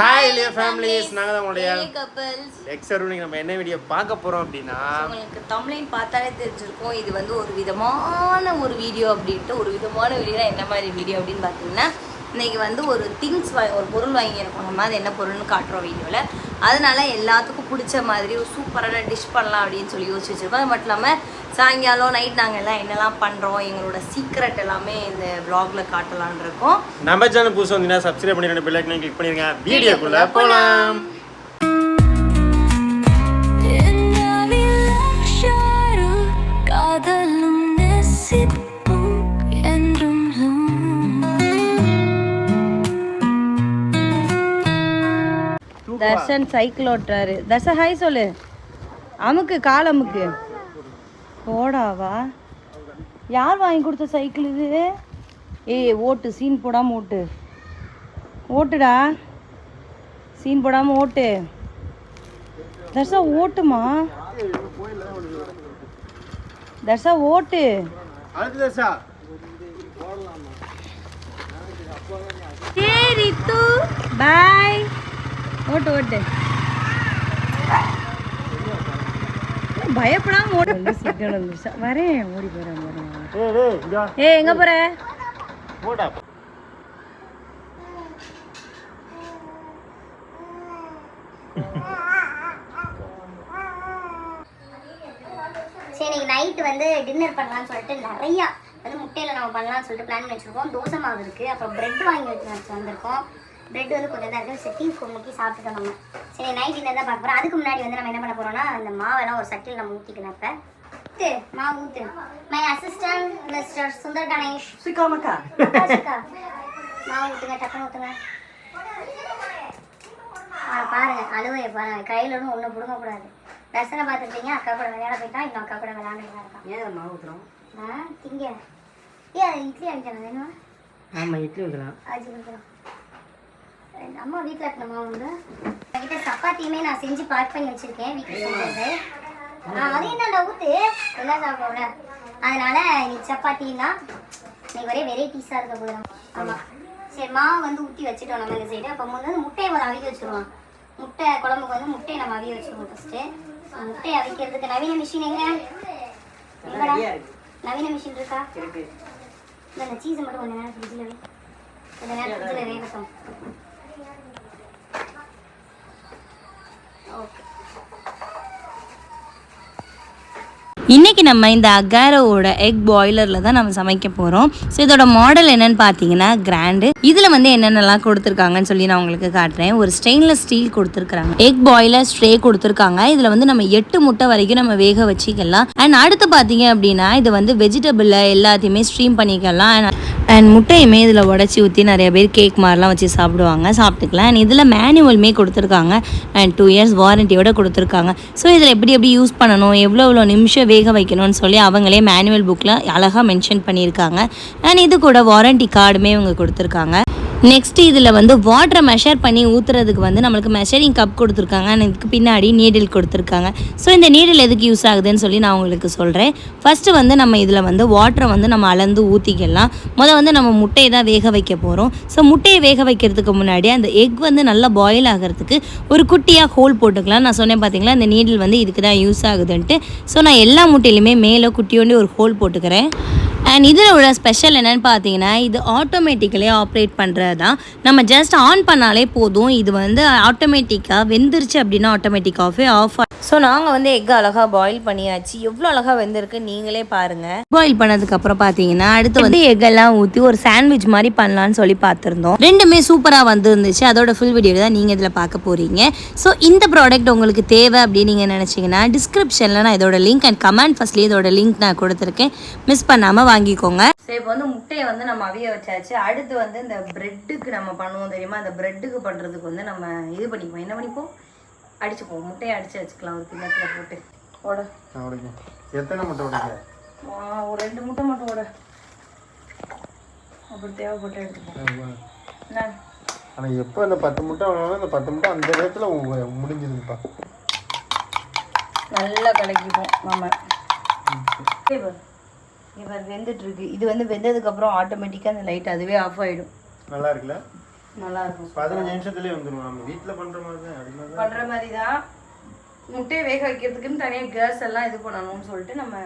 Hi இல்லையா families நாங்கள் தான் உங்களுடைய எக்ஸர் இன்னைக்கு நம்ம என்ன வீடியோ பார்க்க போகிறோம் அப்படின்னா உங்களுக்கு தமிழையும் பார்த்தாலே தெரிஞ்சிருக்கும். இது வந்து ஒரு விதமான ஒரு வீடியோ அப்படின்ட்டு ஒரு விதமான வீடியோ என்ன மாதிரி வீடியோ அப்படின்னு பார்த்தீங்கன்னா இன்னைக்கு வந்து ஒரு திங்ஸ் ஒரு பொருள் வாங்கியிருக்கோம். நம்ம அது என்ன பொருள்னு காட்டுறோம் வீடியோவில் அதனால எல்லாத்துக்கும் பிடிச்ச மாதிரி ஒரு சூப்பரான டிஷ் பண்ணலாம் அப்படின்னு சொல்லி யோசிச்சு வச்சிருக்கோம். அது மட்டும் இல்லாமல் சாயங்காலம் நைட் நாங்கள் எல்லாம் என்னெல்லாம் பண்ணுறோம் எங்களோட சீக்ரெட் எல்லாமே இந்த vlogல காட்டலாம்னு இருக்கோம். நம்ம சேனல் புதுசு வந்தீங்கன்னா சப்ஸ்கிரைப் பெல் ஐக்கனை கிளிக் பண்ணிருங்க. வீடியோக்குள்ள போகலாம் தர்ஷன் சைக்கிள் ஓட்டுறாரு. தர்ஷன் ஹாய் சொல்லு. அமுக்கு கால் அமுக்கு. போடாவா யார் வாங்கி கொடுத்த சைக்கிள் இது? ஏய் ஓட்டு சீன் போடாம ஓட்டு. ஓட்டுடா. சீன் போடாம ஓட்டு. தர்ஷா ஓட்டுமா? தர்ஷா ஓட்டு. சரி தூ பாய் ஓட்டு ஓட்டு. பயப்படாம ஓட்டு வந்து சிக்கன் வந்துருச்சா? வரேன். ஓடி போறேன் வரேன் ஏ எங்க போற? போடா. சரி நைட்டு வந்து டின்னர் பண்ணலாம்னு சொல்லிட்டு நிறையா வந்து முட்டையில் நம்ம பண்ணலாம்னு சொல்லிட்டு பிளான் பண்ணி வச்சிருக்கோம் தோசை மாவு இருக்குது அப்புறம் பிரெட் வாங்கி வச்சு வந்திருக்கோம். பிரெட் வந்து கொஞ்சம் தான் இருக்குது டீ முக்கி சாப்பிட்டுட்டோம் நம்ம சரி நைட் டின்னர் தான் பார்க்க போகிறோம் அதுக்கு முன்னாடி வந்து நம்ம என்ன பண்ண போகிறோம்னா அந்த மாவெல்லாம் ஒரு சட்டியில் நம்ம ஊற்றிக்கலாம் இப்போ. ஊத்து மாவு ஊத்து. My assistant mister Sundar Ganesh. அக்கா. மாவு ஊற்றுங்க டக்குன்னு ஊற்றுங்க ஆ, பாருங்க அழுவைய பாருங்க. கையில ஒன்றும் ஒன்றும் பிடுங்க கூடாது தர்சனை பார்த்துருக்கீங்க அக்கா கூட விளையாட போயிட்டான் இன்னும் அக்கா கூட விளையாண்டுட்டு இருக்கான். ஏன் மாவு ஊத்துறோம்? ஆ திங்க. ஏ அது இட்லி அடிக்கணும் வேணுமா? ஆமா இட்லி வைக்கலாம் அடிச்சு கொடுக்குறோம் அம்மா வீட்டில் இருக்கிற மாவு வந்து என்கிட்ட சப்பாத்தியுமே நான் செஞ்சு பேக் பண்ணி வச்சிருக்கேன் வீட்டில் செஞ்சது அதையும் நான் ஊற்று எல்லாம் சாப்பிட அதனால இன்னைக்கு சப்பாத்தின்னா இன்னைக்கு ஒரே வெரைட்டிஸாக இருக்க போதும் ஆமாம் சரி மாவு வந்து ஊற்றி வச்சுட்டோம் நம்ம இந்த சைடு அப்போ வந்து முட்டையை ஒரு அவிக்க வச்சுருவோம். முட்டை குழம்புக்கு வந்து முட்டையை நம்ம அவிய வச்சுருவோம் ஃபஸ்ட்டு முட்டையை அவிக்கிறதுக்கு நவீன மிஷின் எங்க? எங்கடா? நவீன மிஷின் இருக்கா? இந்த சீஸை மட்டும் கொஞ்ச நேரம் ஃப்ரிட்ஜில் வை. கொஞ்ச நேரம் ஃப்ரிட்ஜில் வேகட்டும் ஓகே இன்னைக்கு நம்ம இந்த அகாரோவோட எக் பாய்லரில் தான் நம்ம சமைக்க போகிறோம் ஸோ இதோட மாடல் என்னென்னு பார்த்தீங்கன்னா கிராண்டு இதில் வந்து என்னென்னலாம் கொடுத்துருக்காங்கன்னு சொல்லி நான் உங்களுக்கு காட்டுறேன். ஒரு ஸ்டெயின்லெஸ் ஸ்டீல் கொடுத்துருக்காங்க எக் பாய்லர் ஸ்ட்ரே கொடுத்துருக்காங்க. இதில் வந்து நம்ம எட்டு முட்டை வரைக்கும் நம்ம வேக வச்சுக்கலாம். அண்ட் அடுத்து பார்த்தீங்க அப்படின்னா இது வந்து வெஜிடபிளில் எல்லாத்தையுமே ஸ்ட்ரீம் பண்ணிக்கலாம். அண்ட் அண்ட் முட்டையுமே இதில் உடச்சி ஊற்றி நிறைய பேர் கேக் மாதிரிலாம் வச்சு சாப்பிடுவாங்க சாப்பிட்டுக்கலாம். அண்ட் இதில் மேனுவலுமே கொடுத்துருக்காங்க. அண்ட் டூ இயர்ஸ் வாரண்டியோட கொடுத்துருக்காங்க. ஸோ இதில் எப்படி எப்படி யூஸ் பண்ணணும் எவ்வளோ எவ்வளோ நிமிஷம் வேக வைக்கணும்னு சொல்லி அவங்களே மேனுவல் புக்கில் அழகாக மென்ஷன் பண்ணியிருக்காங்க. அண்ட் இது கூட வாரண்டி கார்டுமே இவங்க கொடுத்துருக்காங்க. நெக்ஸ்ட் இதில் வந்து வாட்டரை மெஷர் பண்ணி ஊற்றுறதுக்கு வந்து நம்மளுக்கு மெஷரிங் கப் கொடுத்துருக்காங்க. இதுக்கு பின்னாடி நீடில் கொடுத்துருக்காங்க. ஸோ இந்த நீடில் எதுக்கு யூஸ் ஆகுதுன்னு சொல்லி நான் உங்களுக்கு சொல்கிறேன் ஃபஸ்ட்டு வந்து நம்ம இதில் வந்து வாட்டரை வந்து நம்ம அளந்து ஊற்றிக்கலாம் முதல் வந்து நம்ம முட்டையை தான் வேக வைக்க போகிறோம் ஸோ முட்டையை வேக வைக்கிறதுக்கு முன்னாடி அந்த எக் வந்து நல்லா பாயில் ஆகிறதுக்கு ஒரு குட்டியாக ஹோல் போட்டுக்கலாம். நான் சொன்னேன் பார்த்தீங்களா இந்த நீடில் வந்து இதுக்கு தான் யூஸ் ஆகுதுன்ட்டு. ஸோ நான் எல்லா முட்டையிலுமே மேலே குட்டியோண்டி ஒரு ஹோல் போட்டுக்கிறேன். அண்ட் இதில் உள்ள ஸ்பெஷல் என்னன்னு பார்த்தீங்கன்னா இது ஆட்டோமேட்டிக்கலி ஆப்ரேட் பண்ணுறது தான் நம்ம ஜஸ்ட் ஆன் பண்ணாலே போதும். இது வந்து ஆட்டோமேட்டிக்காக வெந்துருச்சு அப்படின்னா ஆட்டோமேட்டிக் ஆஃபே ஆஃப் ஸோ நாங்கள் வந்து எக் அழகாக பாயில் பண்ணியாச்சு. எவ்வளோ அழகாக வெந்திருக்கு நீங்களே பாருங்கள் பாயில் பண்ணதுக்கப்புறம் பார்த்தீங்கன்னா அடுத்து வந்து எல்லாம் ஊற்றி ஒரு சாண்ட்விச் மாதிரி பண்ணலான்னு சொல்லி பார்த்துருந்தோம். ரெண்டுமே சூப்பராக வந்துருந்துச்சு. அதோட ஃபுல் வீடியோ தான் நீங்கள் இதில் பார்க்க போகிறீங்க ஸோ இந்த ப்ராடக்ட் உங்களுக்கு தேவை அப்படின்னு நீங்கள் நினச்சிங்கன்னா டிஸ்கிரிப்ஷனில் நான் இதோட லிங்க் அண்ட் கமெண்ட் ஃபஸ்ட்லேயே இதோட லிங்க் நான் கொடுத்துருக்கேன். மிஸ் பண்ணாமல் வாங்கிக்கோங்க. ஸோ இப்போ வந்து முட்டையை வந்து நம்ம அவிய வச்சாச்சு. அடுத்து வந்து இந்த பிரெட்டுக்கு நம்ம பண்ணுவோம் தெரியுமா? அந்த பிரெட்டுக்கு பண்ணுறதுக்கு வந்து நம்ம இது பண்ணிப்போம் என்ன பண்ணிப்போம்? அடிச்சுப்போம் முட்டையை அடிச்சு வச்சுக்கலாம். ஒரு கிண்ணத்தில் போட்டு. ஓட எத்தனை முட்டை உடைக்க ஆ, ஒரு ரெண்டு முட்டை மட்டும் ஓட அப்படி தேவைப்பட்டு எடுத்துப்போம். என்ன? ஆனால் எப்போ இந்த பத்து முட்டை வாங்கினாலும் இந்த பத்து முட்டை அந்த நேரத்தில் முடிஞ்சிருக்குப்பா நல்லா கலக்கிப்போம் நம்ம. இப்போ வெந்துட்டு இருக்கு இது வந்து வெந்ததுக்கு அப்புறம் ஆட்டோமேட்டிக்காக அந்த லைட் அதுவே ஆஃப் ஆயிடும். நல்லா இருக்குல்ல நல்லா இருக்கும் பதினஞ்சு நிமிஷத்துலயே வந்துடும் நம்ம வீட்டில் பண்ற மாதிரி தான். அது மாதிரி தான். முட்டையை வேக வைக்கிறதுக்குன்னு தனியாக கேஸ் எல்லாம் இது பண்ணணும்னு சொல்லிட்டு நம்ம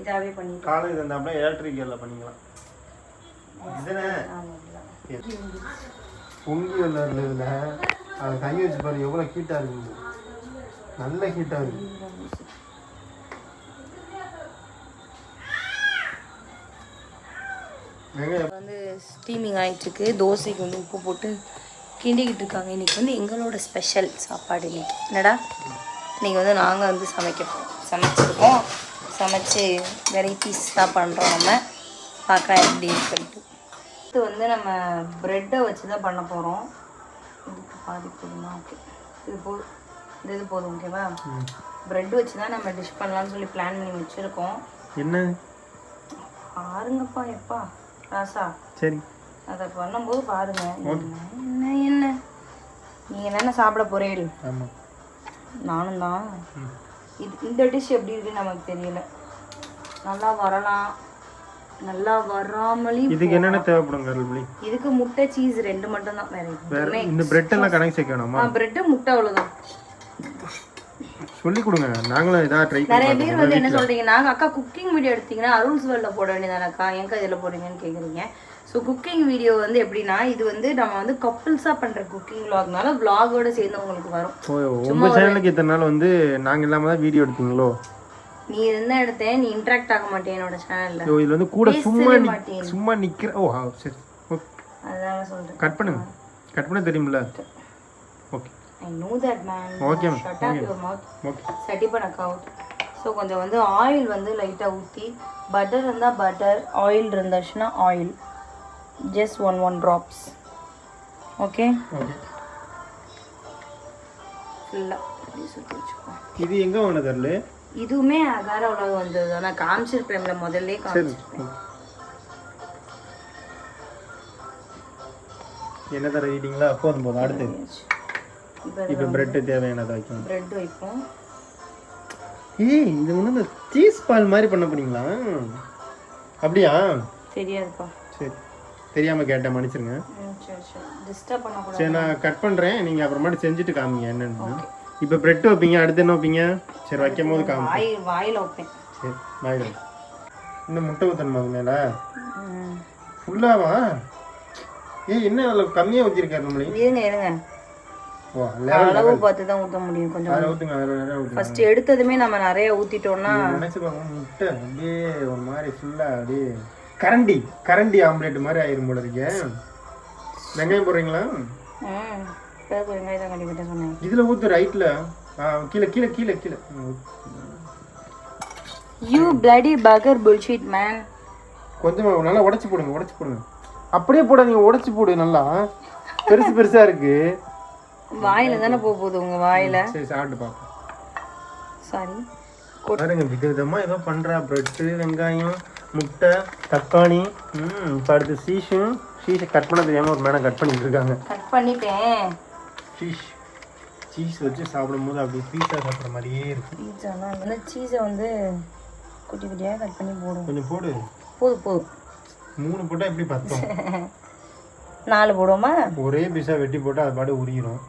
இதாவே பண்ணிட்டோம். காலை இது அந்த அப்படியே எலக்ட்ரிக்கல்ல பண்ணிக்கலாம். பொங்கி விளாட்ல இதில்? அதை கை வச்சு பாரு எவ்வளோ ஹீட்டாக இருக்குது. நல்ல ஹீட்டாக இருக்கு வந்து ஸ்டீமிங் ஆயிட்டு இருக்கு தோசைக்கு வந்து உப்பு போட்டு கிண்டிக்கிட்டு இருக்காங்க. இன்னைக்கு வந்து எங்களோட ஸ்பெஷல் சாப்பாடு இன்னைக்கு. என்னடா? இன்னைக்கு வந்து நாங்கள் வந்து சமைக்க. சமைச்சிருக்கோம். சமைச்சு வெரைட்டிஸ் தான் பண்ணுறோம் நம்ம. பார்க்கலாம் எப்படி இருக்குன்ட்டு. இது வந்து நம்ம ப்ரெட்டை வச்சு தான் பண்ண போகிறோம் இதுக்கு பாதி போதுமா? ஓகே இது போதும் இந்த இது போதும் ஓகேவா ப்ரெட் வச்சு தான் நம்ம டிஷ் பண்ணலாம்னு சொல்லி பிளான் பண்ணி வச்சுருக்கோம். என்ன? பாருங்கப்பா எப்பா. ராசா சரி. அதை பண்ணும்போது பாருங்க. என்ன என்ன? நீங்க தானே சாப்பிட ஆமாம் நானும் தான். இது இந்த டிஷ் எப்படி இருக்குன்னு நமக்கு தெரியல. நல்லா வரலாம். நல்லா வராமலே இதுக்கு என்னென்ன தேவைப்படும் கருள்புலி இதுக்கு முட்டை சீஸ் ரெண்டு மட்டும் தான் வேற இந்த பிரெட் எல்லாம் கணக்கு சேர்க்கணுமா பிரெட்டு முட்டை அவ்வளவுதான். சொல்லி கொடுங்க நாங்களும் இதாக ட்ரை நிறைய பேர் வந்து என்ன சொல்றீங்கன்னா அக்கா குக்கிங் வீடியோ எடுத்தீங்கன்னா அருள்ஸ் வேர்ல்ட்ல போட வேண்டியதானக்கா? எங்க இதில் போடுறீங்கன்னு கேக்குறீங்க. ஸோ குக்கிங் வீடியோ வந்து எப்படின்னா இது வந்து நம்ம வந்து கப்புள்ஸாக பண்ற குக்கிங் vlogனால vlogோட சேர்ந்து உங்களுக்கு வரும். ஓ உங்க சேனலுக்கு இத்தனை நாள் வந்து நாங்க இல்லாம தான் வீடியோ எடுத்தீங்களோ? நீ இருந்தா எடுத்தேன் நீ இன்ட்ராக்ட் ஆக மாட்டேன் என்னோட சேனல்ல ஐயோ இதுல வந்து கூட சும்மா. சும்மா நிக்கிற ஓ சரி. அதனால சொல்றேன். கட் பண்ணுங்க. கட் பண்ண தெரியும்ல? I know that man. Shut up your mouth okay சட்டி பண்ண அக்கவுண்ட் ஸோ கொஞ்சம் வந்து ஆயில் வந்து லைட்டாக ஊற்றி பட்டர் இருந்தால் பட்டர் ஆயில் இருந்துச்சுன்னா oil just one one drops okay ஃபுல்லாக சுற்றி வச்சுக்கோ இது எங்க வாங்கின தரல இதுவுமே அகார உலகம் வந்தது. நான் காமிச்சிருப்பேன்ல முதல்ல சரி. காமிச்சிருப்பேன் என்ன தர ரீட்டிங்களா போதும் போதும் அடுத்து. இப்போ இப்போ பிரெட் தேவையானதை வைக்கணும். ப்ரெட் வைப்போம். ஏய் இது வந்து இந்த சீஸ் பால் மாதிரி பண்ண போறீங்களா? அப்படியா? தெரியாதுப்பா. சரி. தெரியாம கேட்டேன் மன்னிச்சிருங்க. சரி சரி. டிஸ்டர்ப் பண்ணக்கூடாது. சரி நான் கட் பண்றேன். நீங்க அப்புறமாட்டு செஞ்சுட்டு காமிங்க என்னன்னு. இப்போ பிரெட் வைப்பீங்க அடுத்து என்ன வைப்பீங்க? சரி வைக்கும் போது காமி வாய் வாயில் வைப்பேன். சரி வாயிடும் இன்னும் முட்டை ஊற்றணுமா அது மேலே. ஃபுல்லாவா ஏய் என்ன அதில் கம்மியாக ஊற்றிருக்காரு நம்மளே? இருங்க இருங்க. அளவு பார்த்து தான் ஊற்ற முடியும். கொஞ்சம் ஃபர்ஸ்ட் எடுத்ததுமே நம்ம நிறைய ஊத்திட்டோம்னா நினச்சிப்பாங்க முட்டை அப்படியே ஒரு மாதிரி ஃபுல்லாக அப்படியே கரண்டி கரண்டி ஆம்லேட் மாதிரி ஆயிரும் போல இருக்கே. வெங்காயம் போடுறீங்களா? வெங்காயம் கண்டிப்பாக சொன்னேன். இதில் ஊற்று ரைட்டில் கீழே கீழே கீழே கீழே. You bloody bugger bullshit man கொஞ்சமா நல்லா உடைச்சு போடுங்க உடைச்சு போடுங்க. அப்படியே போடாதீங்க உடைச்சு போடு நல்லா. பெருசு பெருசா இருக்கு. வாயில தானே போக போகுது உங்க வாயில? சரி சாப்பிட்டு பார்ப்போம் சாரி பாருங்க விதவிதமா ஏதோ பண்றா பிரெட்டு வெங்காயம் முட்டை தக்காளி ம் இப்போ அடுத்து சீஷும் சீஷை கட் பண்ண தெரியாம ஒரு மேடம் கட் பண்ணிட்டு இருக்காங்க. கட் பண்ணிட்டேன். சீஷ் சீஸ் வச்சு சாப்பிடும்போது அப்படியே பீஸா சாப்பிட்ற மாதிரியே இருக்கும். பீட்சானா வந்து சீஸை வந்து குட்டி குட்டியாக கட் பண்ணி போடுவோம். கொஞ்சம் போடு. போதும் போதும் மூணு போட்டால் எப்படி பத்தம்? நாலு போடுவோமா? ஒரே பீஸா வெட்டி போட்டால் அது பாட்டு உரிக்கிறோம்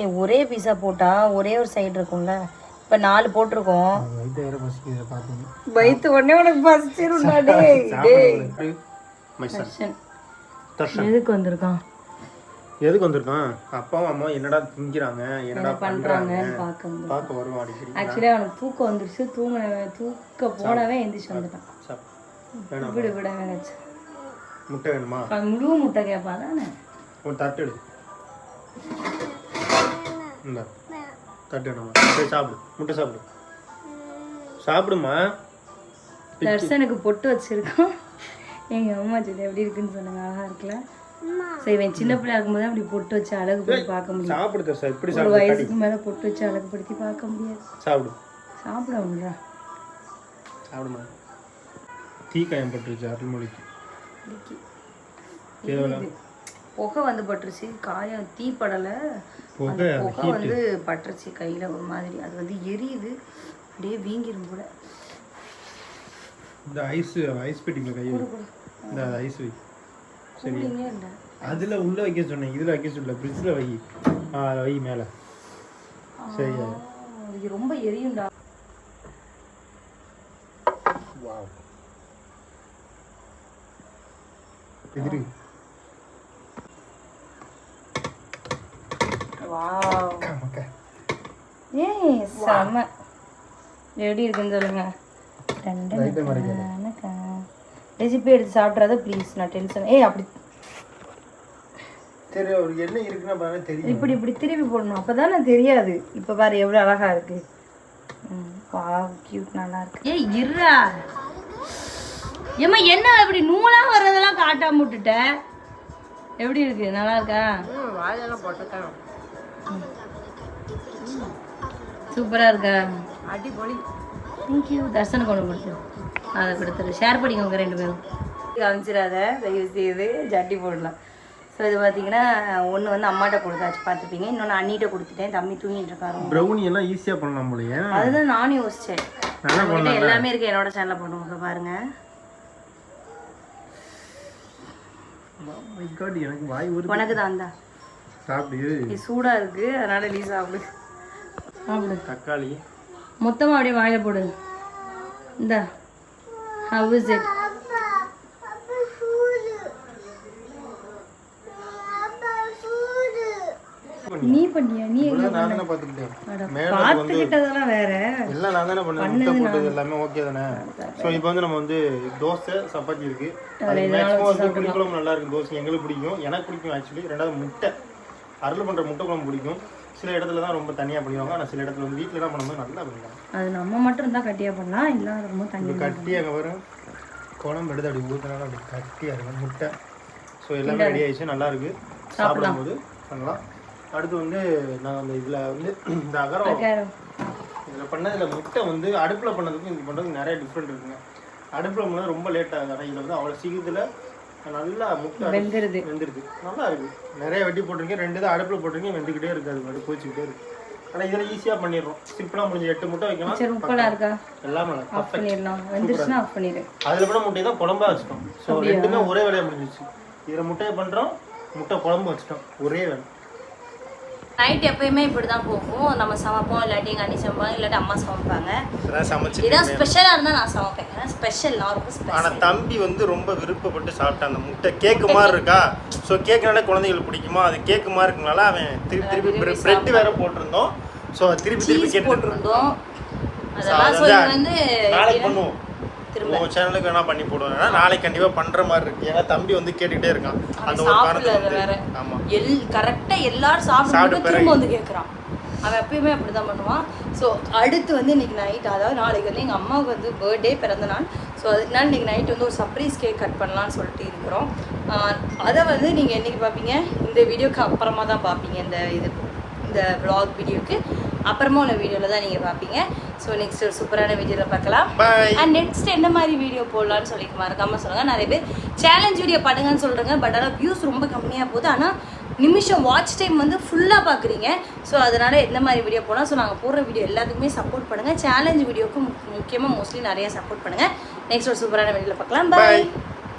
ஏ ஒரே பீஸா போட்டா ஒரே ஒரு சைடு இருக்கும்ல. இப்போ நாலு போட்டிருக்கோம். வயிற்று உடனே உனக்கு பசிச்சிருந்தா எதுக்கு வந்திருக்கான்? எதுக்கு வந்திருக்கான்? அப்பாவும் அம்மா என்னடா திங்கிறாங்க? என்னடா பண்றாங்க? பார்க்க வந்து பார்க்க வருவோம் அடிக்கடி. ஆக்சுவலி அவனுக்கு தூக்கம் வந்துருச்சு. தூங்கினவன் தூக்க போனவன் எந்திரிச்சு வந்துட்டான். விடு விட வேணாச்சு முட்டை வேணுமா? முழு முட்டை கேட்பா தானே? ஒரு தட்டு சரி சாப்பிடு. முட்டை சாப்பிடு. சாப்பிடுமா? தர்சனுக்கு பொட்டு வச்சிருக்கோம். எங்க அம்மா சொல்லி எப்படி இருக்குன்னு சொன்னாங்க அழகா இருக்குல்ல? சரி இவன் சின்ன பிள்ளையா இருக்கும்போது அப்படி பொட்டு வச்சு அழகுபடுத்தி பார்க்க முடியும். சாப்பிடு தர்ஷா இப்படி ஒரு வயசுக்கு மேல பொட்டு வச்சு அழகுபடுத்தி பார்க்க முடியாது. சாப்பிடு. சாப்பிட விடுறா சாப்பிடுமா? தீக்காயம் பட்டுருச்சு அருள்மொழிக்கு. புகை வந்து பட்டுருச்சு காயம் தீ படலை. புகை புகை வந்து பட்டுருச்சு கையில ஒரு மாதிரி. அது வந்து எரியுது. அப்படியே வீங்கிரும் கூட. இந்த ஐஸ் ஐஸ் பெட்டிக்குள்ள கை. இந்த ஐஸ் வை. சரி. அதில் உள்ள வைக்க சொன்னேன். இதில் வைக்க சொல்லல. ஃப்ரிட்ஜில் வை. வை மேலே. சரியா இது ரொம்ப எரியும்டா. வாவ் எதிரி. வாவ் ஓகே ஏய் செம எப்படி இருக்குன்னு சொல்லுங்க. ரெசிபி எடுத்து சாப்பிட்றாத ப்ளீஸ் நான் டென்ஷன் ஏய் அப்படி. இப்படி இப்படி திருப்பி போடணும். அப்போ தெரியாது. இப்போ பாரு எவ்வளோ அழகா இருக்கு. வாவ் கியூட் நல்லா இருக்கு. ஏய் இருடா. ஏம்மா என்ன இப்படி நூலா வர்றதெல்லாம் காட்டாம விட்டுட்ட? எப்படி இருக்கு? நல்லா இருக்கா? போட்டிருக்கேன் சூப்பரா இருக்கா? அடிப்பொலி தேங்க்யூ தர்சனுக்கு ஒன்று கொடுத்து. அதை கொடுத்துரு. ஷேர் பண்ணிக்கோங்க ரெண்டு பேரும். காமிச்சிடாத தயவு செய்து ஜட்டி போடலாம். ஸோ இது பார்த்தீங்கன்னா ஒன்று வந்து அம்மாட்ட கொடுத்தாச்சு. பார்த்துப்பீங்க. இன்னொன்று அண்ணிட்ட கொடுத்துட்டேன். தம்பி தூங்கிட்டு இருக்காரு. ப்ரௌனி எல்லாம் ஈஸியாக பண்ணலாம் போலயே அதுதான் நானும் யோசிச்சேன். நல்லா நம்மகிட்ட எல்லாமே இருக்கு. என்னோட சேனல்ல போடுவோம் பாருங்க. மை காட் எனக்கு வாய் ஒரு உனக்கு தான் தான் சாப்பிடு. இது சூடா இருக்கு. அதனால நீ சாப்பிடு. சாப்பிடு. தக்காளி. மொத்தமா அப்படியே வாயில போடு. இந்த. ஹவ் இஸ் இட் நீ பண்ணியா? நீ எங்க நான் தானே பார்த்துக்கிட்டேன். மேலே பார்த்துக்கிட்டதெல்லாம் வேற. எல்லாம் நான் தானே பண்ணேன். முட்டை போட்டது எல்லாமே ஓகே தானே? ஸோ இப்போ வந்து நம்ம வந்து தோசை சப்பாத்தி இருக்கு. அது மேக்ஸிமம் வந்து புளிக்குழம்பு நல்லா இருக்கும். தோசை எங்களுக்கு பிடிக்கும். எனக்கு பிடிக்கும் ஆக்சுவலி ரெண்டாவது முட்டை. அருள் பண்ணுற முட்டை குழம்பு பிடிக்கும். சில இடத்துல தான் ரொம்ப தனியாக பண்ணிடுவாங்க. ஆனால் சில இடத்துல வந்து வீட்டில் தான் பண்ணும்போது நல்லா பண்ணுவாங்க அது நம்ம மட்டும் இருந்தா கட்டியா பண்ணலாம். இல்ல ரொம்ப தண்ணி கட்டி அங்கே வரும் குழம்பு எடுத்து அப்படி ஊற்றினாலும் அப்படி கட்டியாக இருக்கும். முட்டை. ஸோ எல்லாமே ரெடி ஆயிடுச்சு. நல்லா இருக்கு. சாப்பிடும்போது பண்ணலாம். அடுத்து வந்து நான் அந்த இதில் வந்து இந்த அகரம். இதில் பண்ணதில் முட்டை வந்து அடுப்பில் பண்ணதுக்கும் இது பண்ணுறதுக்கு நிறைய டிஃப்ரெண்ட் இருக்குங்க. அடுப்பில் பண்ணது ரொம்ப லேட் ஆகுது. ஆனால் இதில் வந்து அவ்வளோ சீக்கிரத்தில் நல்லா முட்டை வெந்துருது. வெந்துருது. நல்லா இருக்கு. நிறைய வெட்டி போட்டிருக்கேன். ரெண்டு தான் அடுப்பில் போட்டிருக்கேன். வெந்துக்கிட்டே இருக்கு. அது மட்டும் கோச்சிக்கிட்டே இருக்கு. ஆனால் இதில் ஈஸியாக பண்ணிடுறோம். சிம்பிளாக முடிஞ்சு எட்டு முட்டை வைக்கலாம். சரி உப்பெல்லாம் இருக்கா? எல்லாமே ஆஃப் பண்ணிடலாம். வெந்துருச்சுன்னா ஆஃப் பண்ணிடு. அதில் கூட முட்டையை தான் குழம்பா வச்சிட்டோம். ஸோ ரெண்டுமே ஒரே வேலையாக முடிஞ்சிச்சு. இதில் முட்டையை பண்ணுறோம் முட்டை குழம்பு வச்சிட்டோம். ஒரே வேலை. நைட் எப்பயுமே இப்படி தான் போகும். நம்ம சமைப்போம் இல்லாட்டி எங்கள் அண்ணி சமைப்பாங்க இல்லாட்டி அம்மா சமைப்பாங்க. இதான் ஸ்பெஷலாக இருந்தால் நான் சமைப்பேன். ஏன்னா ஸ்பெஷல் நான் ரொம்ப ஸ்பெஷல் ஆனால் தம்பி வந்து ரொம்ப விருப்பப்பட்டு சாப்பிட்டான். அந்த முட்டை கேக்கு மாதிரி இருக்கா? ஸோ கேக்குனால குழந்தைங்களுக்கு பிடிக்குமா? அது கேக்கு மாதிரி இருக்கனால அவன் திருப்பி திருப்பி பிரெட் வேற போட்டிருந்தோம். ஸோ திருப்பி திருப்பி போட்டிருந்தோம். அதெல்லாம் வந்து நாளைக்கு பண்ணுவோம். திரும்ப. உங்க சேனலுக்கு வேணா பண்ணி போடுவோம் ஏன்னா நாளைக்கு கண்டிப்பா பண்ற மாதிரி இருக்கு. ஏன்னா தம்பி வந்து கேட்டுக்கிட்டே இருக்கான். அந்த ஒரு அது வேற. வந்து ஆமா. எல் கரெக்டாக எல்லாரும் சாப்பிட்டு திரும்ப. வந்து கேட்குறான் அவன் எப்பயுமே அப்படி தான் பண்ணுவான். ஸோ அடுத்து வந்து இன்னைக்கு நைட் அதாவது நாளைக்கு வந்து எங்கள் அம்மாவுக்கு வந்து பர்த்டே பிறந்த நாள். ஸோ அதனால இன்னைக்கு நைட் வந்து ஒரு சர்ப்ரைஸ் கேக் கட் பண்ணலாம்னு சொல்லிட்டு இருக்கிறோம். அதை வந்து நீங்கள் என்னைக்கு பார்ப்பீங்க இந்த வீடியோக்கு அப்புறமா தான் பார்ப்பீங்க இந்த இது இந்த vlog வீடியோக்கு அப்புறமா உள்ள வீடியோவில் தான் நீங்கள் பார்ப்பீங்க ஸோ நெக்ஸ்ட் ஒரு சூப்பரான வீடியோவில் பார்க்கலாம். அண்ட் நெக்ஸ்ட் என்ன மாதிரி வீடியோ போடலான்னு சொல்லி மறக்காம சொல்லுங்க. நிறைய பேர் சேலஞ்ச் வீடியோ பண்ணுங்கன்னு சொல்றாங்க. பட் ஆனால் வியூஸ் ரொம்ப கம்மியாக போகுது. ஆனால் நிமிஷம் வாட்ச் டைம் வந்து ஃபுல்லாக பார்க்குறீங்க ஸோ அதனால எந்த மாதிரி வீடியோ போடலாம்? ஸோ நாங்கள் போடுற வீடியோ எல்லாத்துக்குமே சப்போர்ட் பண்ணுங்க. சேலஞ்ச் வீடியோக்கு முக்கியமாக மோஸ்ட்லி நிறைய சப்போர்ட் பண்ணுங்க. நெக்ஸ்ட் ஒரு சூப்பரான வீடியோவில் பார்க்கலாம். பாய்